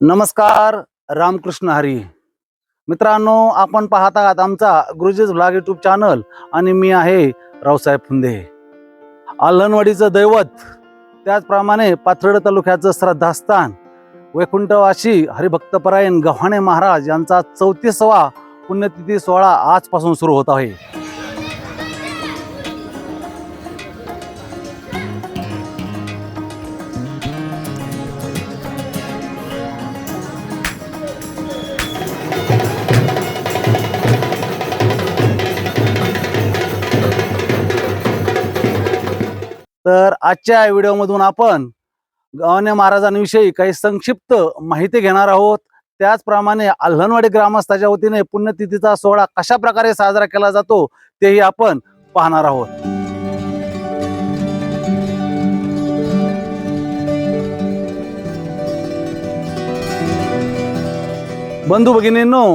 नमस्कार रामकृष्ण हरी. मित्रांनो आपण पाहत आहात आमचा गुरुजीज ब्लॉग युट्यूब चॅनल आणि मी आहे रावसाहेब फुंदे. आल्हणवाडीचं दैवत त्याचप्रमाणे पाथर्ड तालुक्याचं श्रद्धास्थान वैकुंठवाशी हरिभक्तपरायण गव्हाणे महाराज यांचा चौतीसवा पुण्यतिथी सोहळा आजपासून सुरू होत आहे. तर आजच्या व्हिडिओमधून आपण गव्हाणे महाराजांविषयी काही संक्षिप्त माहिती घेणार आहोत. त्याचप्रमाणे आल्हनवाडी ग्रामस्थाच्या वतीने पुण्यतिथीचा सोहळा कशा प्रकारे साजरा केला जातो तेही आपण पाहणार आहोत. बंधू भगिनींनो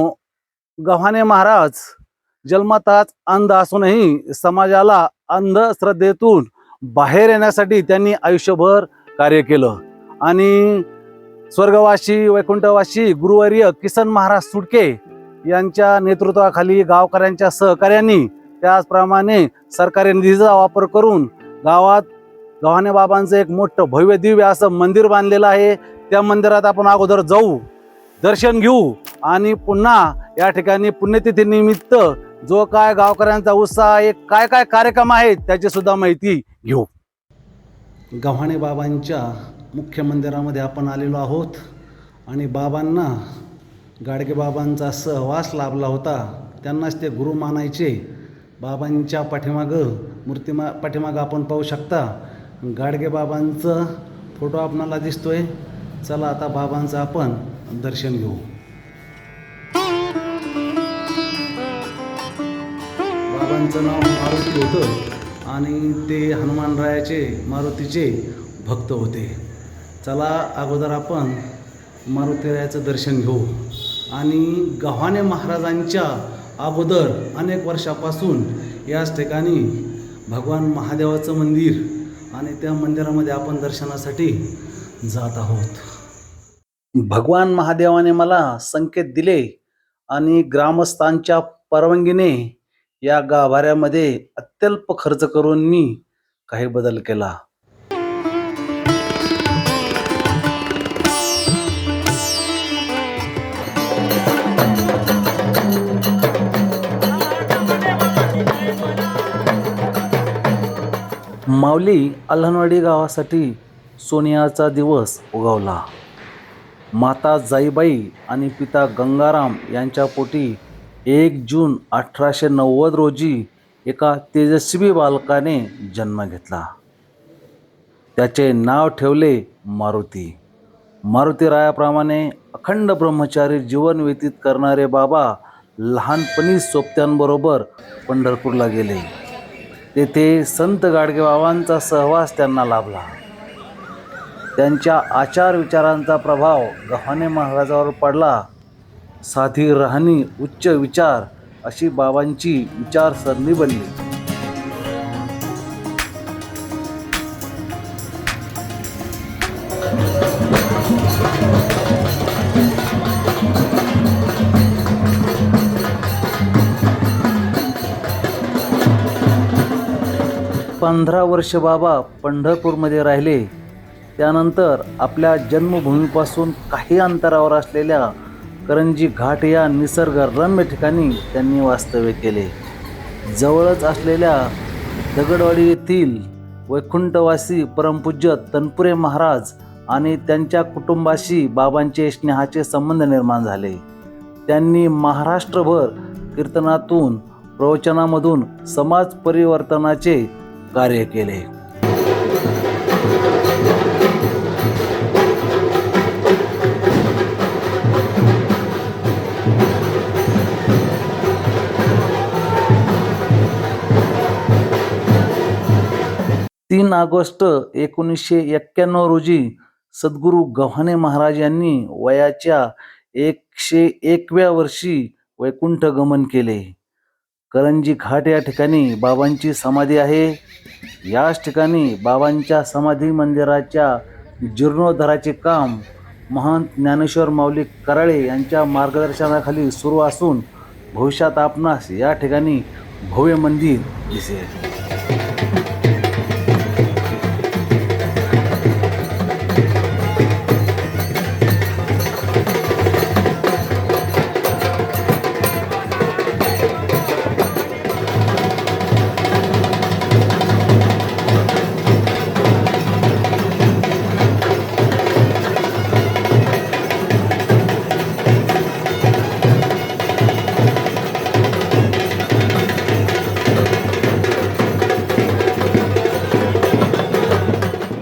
गव्हाणे महाराज जन्मताच अंध असूनही समाजाला अंधश्रद्धेतून बाहेर येण्यासाठी त्यांनी आयुष्यभर कार्य केलं. आणि स्वर्गवासी वैकुंठवासी गुरुवर्य किसन महाराज सुडके यांच्या नेतृत्वाखाली गावकऱ्यांच्या सहकार्यांनी त्याचप्रमाणे सरकारी निधीचा वापर करून गावात गव्हाणे बाबांचं एक मोठं भव्य दिव्य असं मंदिर बांधलेलं आहे. त्या मंदिरात आपण अगोदर जाऊ दर्शन घेऊ आणि पुन्हा या ठिकाणी पुण्यतिथीनिमित्त जो काय गावकऱ्यांचा उत्साह एक काय काय कार्यक्रम आहेत त्याची सुद्धा माहिती घेऊ. गव्हाणे बाबांच्या मुख्य मंदिरामध्ये आपण आलेलो आहोत आणि बाबांना गाडगे बाबांचा सहवास लाभला होता. त्यांनाच ते गुरु मानायचे. बाबांच्या पाठीमागं मूर्तिमा पाठीमागं आपण पाहू शकता. गाडगे बाबांचं फोटो आपणाला दिसतोय. चला आता बाबांचं आपण दर्शन घेऊ. बाबांचं नाव मारुती होतं आणि ते हनुमानरायाचे मारुतीचे भक्त होते. चला अगोदर आपण मारुतीरायाचं दर्शन घेऊ. आणि गव्हाणे महाराजांच्या अगोदर अनेक वर्षापासून याच ठिकाणी भगवान महादेवाचं मंदिर आणि त्या मंदिरामध्ये आपण दर्शनासाठी जात आहोत. भगवान महादेवाने मला संकेत दिले आणि ग्रामस्थांच्या परवानगीने या गाभाऱ्यामध्ये अत्यल्प खर्च करून मी काही बदल केला. माऊली अल्हनवाडी गावासाठी सोनियाचा दिवस उगवला. माता जाईबाई आणि पिता गंगाराम यांच्या पोटी एक जून अठराशे नव्वद रोजी एका तेजस्वी बालकाने जन्म घेतला. त्याचे नाव ठेवले मारुती. मारुतीरायाप्रमाणे अखंड ब्रह्मचारी जीवन व्यतीत करणारे बाबा लहानपणी सोबत्यांबरोबर पंढरपूरला गेले. तेथे संत गाडगेबाबांचा सहवास त्यांना लाभला. त्यांच्या आचार विचारांचा प्रभाव गव्हाणे महाराजावर पडला. साधी राहणी उच्च विचार अशी बाबांची विचारसरणी बनली. पंधरा वर्ष बाबा पंढरपूरमध्ये राहिले. त्यानंतर आपल्या जन्मभूमीपासून काही अंतरावर असलेल्या करंजी घाट या निसर्गरम्य ठिकाणी त्यांनी वास्तव्य केले. जवळच असलेल्या दगडवाडी येथील वैकुंठवासी परमपूज्य तनपुरे महाराज आणि त्यांच्या कुटुंबाशी बाबांचे स्नेहाचे संबंध निर्माण झाले. त्यांनी महाराष्ट्रभर कीर्तनातून प्रवचनामधून समाज परिवर्तनाचे कार्य केले. तीन ऑगस्ट एकोणीसशे एक्क्याण्णव रोजी सद्गुरू गव्हाणे महाराज यांनी वयाच्या एकशे एकव्या वर्षी वैकुंठ गमन केले. करंजी घाट या ठिकाणी बाबांची समाधी आहे. याच ठिकाणी बाबांच्या समाधी मंदिराच्या जीर्णोद्धाराचे काम महंत ज्ञानेश्वर माऊली कराळे यांच्या मार्गदर्शनाखाली सुरू असून भविष्यात आपणास या ठिकाणी भव्य मंदिर दिसेल.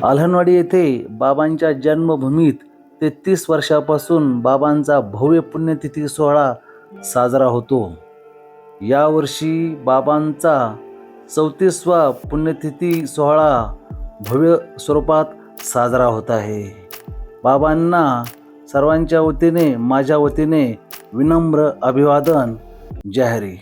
आल्हनवाडी येथे बाबांच्या जन्मभूमीत तेहतीस वर्षापासून बाबांचा भव्य पुण्यतिथी सोहळा साजरा होतो. यावर्षी बाबांचा चौतीसवा पुण्यतिथी सोहळा भव्य स्वरूपात साजरा होत आहे. बाबांना सर्वांच्या वतीने माझ्या वतीने विनम्र अभिवादन. जाहिरी